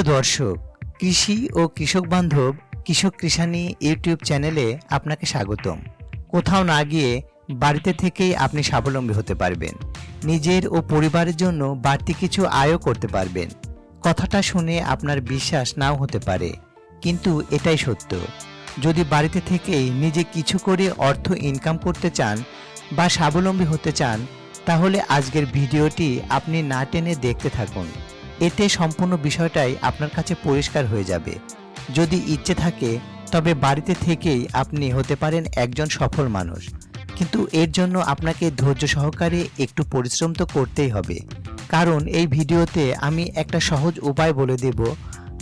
প্রিয় দর্শক, কৃষি ও কৃষক বান্ধব কৃষক কৃষানি ইউটিউব চ্যানেলে আপনাকে স্বাগতম। কোথাও না গিয়ে বাড়িতে থেকেই আপনি স্বাবলম্বী হতে পারবেন। নিজের ও পরিবারের জন্য বাড়তি কিছু আয়ও করতে পারবেন। কথাটা শুনে আপনার বিশ্বাস নাও হতে পারে, কিন্তু এটাই সত্য। যদি বাড়িতে থেকেই নিজে কিছু করে অর্থ ইনকাম করতে চান বা স্বাবলম্বী হতে চান, তাহলে আজকের ভিডিওটি আপনি না টেনে দেখতে থাকুন। এতে সম্পূর্ণ বিষয়টাই আপনার কাছে পরিষ্কার হয়ে যাবে। যদি ইচ্ছে থাকে, তবে বাড়িতে থেকেই আপনি হতে পারেন একজন সফল মানুষ। কিন্তু এর জন্য আপনাকে ধৈর্য সহকারে একটু পরিশ্রম তো করতেই হবে। কারণ এই ভিডিওতে আমি একটা সহজ উপায় বলে দেব,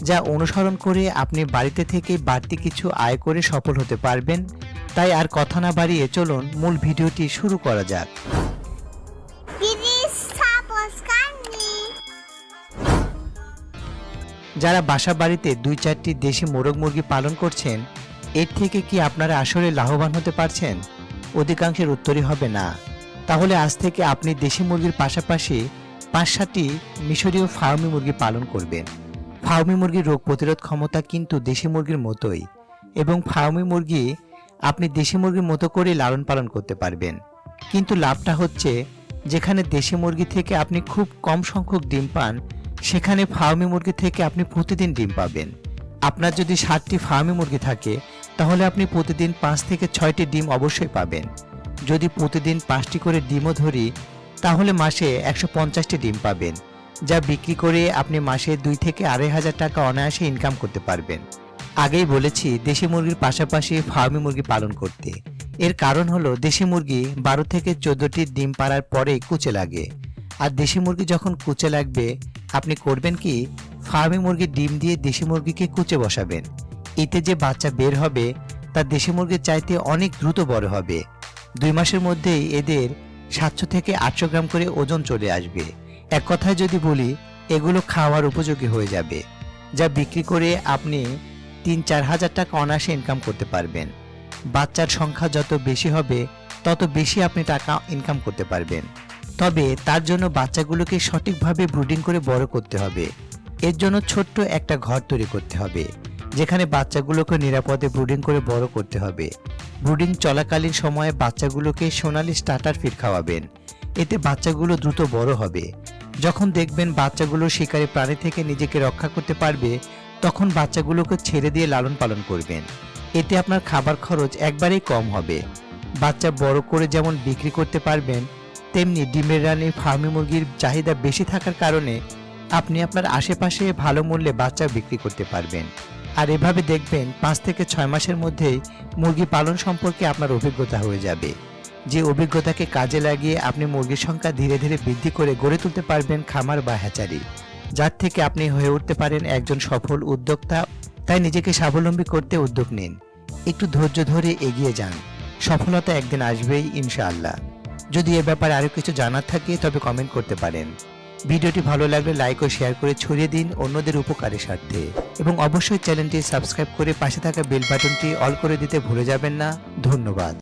যা অনুসরণ করে আপনি বাড়িতে থেকে বাড়তি কিছু আয় করে সফল হতে পারবেন। তাই আর কথা না বাড়িয়ে চলুন, মূল ভিডিওটি শুরু করা যাক। যারা বাসা বাড়িতে দুই চারটি দেশি মোরগ মুরগি পালন করছেন, এর থেকে কি আপনারা আসলে লাভবান হতে পারছেন? অধিকাংশের উত্তরই হবে না। তাহলে আজ থেকে আপনি দেশি মুরগির পাশাপাশি পাঁচ সাতটি মিশরীয় ফার্মি মুরগি পালন করবেন। ফার্মি মুরগির রোগ প্রতিরোধ ক্ষমতা কিন্তু দেশি মুরগির মতোই এবং ফার্মি মুরগি আপনি দেশি মুরগির মতো করে লালন পালন করতে পারবেন। কিন্তু লাভটা হচ্ছে, যেখানে দেশি মুরগি থেকে আপনি খুব কম সংখ্যক ডিম পান সেখানে ফার্মি মুরগি থেকে আপনি প্রতিদিন ডিম পাবেন। আপনার যদি ষাটটি ফার্মি মুরগি থাকে, তাহলে আপনি প্রতিদিন পাঁচ থেকে ছয়টি ডিম অবশ্যই পাবেন। যদি প্রতিদিন পাঁচটি করে ডিমও ধরি, তাহলে মাসে একশো পঞ্চাশটি ডিম পাবেন, যা বিক্রি করে আপনি মাসে দুই থেকে আড়াই হাজার টাকা অনায়াসে ইনকাম করতে পারবেন। আগেই বলেছি, দেশি মুরগির পাশাপাশি ফার্মি মুরগি পালন করতে। এর কারণ হলো, দেশি মুরগি বারো থেকে চোদ্দটি ডিম পাড়ার পরেই কুচে লাগে। আর দেশি মুরগি যখন কুচে লাগবে আপনি করবেন কি? ফার্মি মুরগির ডিম দিয়ে দেশি মুরগিকে কুচে বসাবেন। এতে যে বাচ্চা বের হবে, তা দেশি মুরগির চাইতে অনেক দ্রুত বড় হবে। দুই মাসের মধ্যেই এদের সাতশো থেকে আটশো গ্রাম করে ওজন চলে আসবে। এক কথায় যদি বলি, এগুলো খাওয়ার উপযোগী হয়ে যাবে, যা বিক্রি করে আপনি তিন চার হাজার টাকা অনায়াসে ইনকাম করতে পারবেন। বাচ্চার সংখ্যা যত বেশি হবে, তত বেশি আপনি টাকা ইনকাম করতে পারবেন। তবে তার জন্য বাচ্চাগুলোকে সঠিকভাবে ব্রুডিং করে বড় করতে হবে। এর জন্য ছোট্ট একটা ঘর তৈরি করতে হবে, যেখানে বাচ্চাগুলোকে নিরাপদে ব্রুডিং করে বড় করতে হবে। ব্রুডিং চলাকালীন সময়ে বাচ্চাগুলোকে সোনালি স্টার্টার ফিড খাওয়াবেন। এতে বাচ্চাগুলো দ্রুত বড় হবে। যখন দেখবেন বাচ্চাগুলো শিকারী প্রাণী থেকে নিজেকে রক্ষা করতে পারবে, তখন বাচ্চাগুলোকে ছেড়ে দিয়ে লালন পালন করবেন। এতে আপনার খাবার খরচ একবারেই কম হবে। বাচ্চা বড় করে যেমন বিক্রি করতে পারবেন তেমনি ডিমের রানী, ফার্মি মুরগির চাহিদা বেশি থাকার কারণে আপনি আপনার আশেপাশে ভালো মূল্যে বাচ্চা বিক্রি করতে পারবেন। আর এভাবে দেখবেন পাঁচ থেকে ছয় মাসের মধ্যেই মুরগি পালন সম্পর্কে আপনার অভিজ্ঞতা হয়ে যাবে। যে অভিজ্ঞতাকে কাজে লাগিয়ে আপনি মুরগির সংখ্যা ধীরে ধীরে বৃদ্ধি করে গড়ে তুলতে পারবেন খামার বা হ্যাচারি। যার থেকে আপনি হয়ে উঠতে পারেন একজন সফল উদ্যোক্তা। তাই নিজেকে স্বাবলম্বী করতে উদ্যোগ নিন। একটু ধৈর্য ধরে এগিয়ে যান। সফলতা একদিন আসবেই, ইনশাআল্লাহ। যদি এ ব্যাপারে আরও কিছু জানার থাকে, তবে কমেন্ট করতে পারেন। ভিডিওটি ভালো লাগলে লাইক ও শেয়ার করে ছড়িয়ে দিন অন্যদের উপকারের স্বার্থে। এবং অবশ্যই চ্যানেলটি সাবস্ক্রাইব করে পাশে থাকা বেল বাটনটি অল করে দিতে ভুলে যাবেন না। ধন্যবাদ।